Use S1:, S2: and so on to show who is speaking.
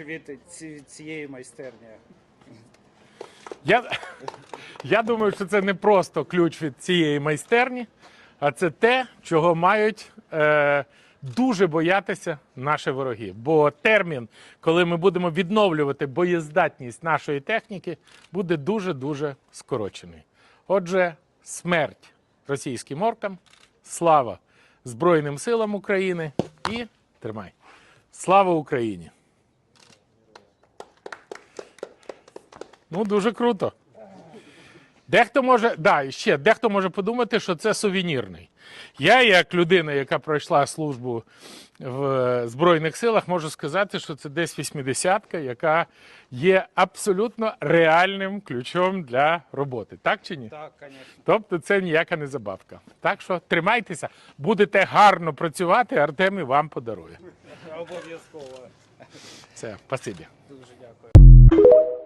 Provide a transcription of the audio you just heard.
S1: від цієї майстерні.
S2: Я, я думаю, що це не просто ключ від цієї майстерні, а це те, чого мають е, дуже боятися наші вороги. Бо термін, коли ми будемо відновлювати боєздатність нашої техніки, буде дуже-дуже скорочений. Отже, смерть російським оркам, слава Збройним силам України і тримай. Слава Україні! Ну, дуже круто. Дехто може, да, і ще дехто може подумати, що це сувенірний. Я, як людина, яка пройшла службу в Збройних силах, можу сказати, що це десь 80-ка, яка є абсолютно реальним ключом для роботи. Так чи ні?
S1: Так, звісно.
S2: Тобто це ніяка не забавка. Так що тримайтеся, будете гарно працювати, Артем і вам подарує.
S1: Обов'язково.
S2: Все, спасибі.
S1: Дуже дякую.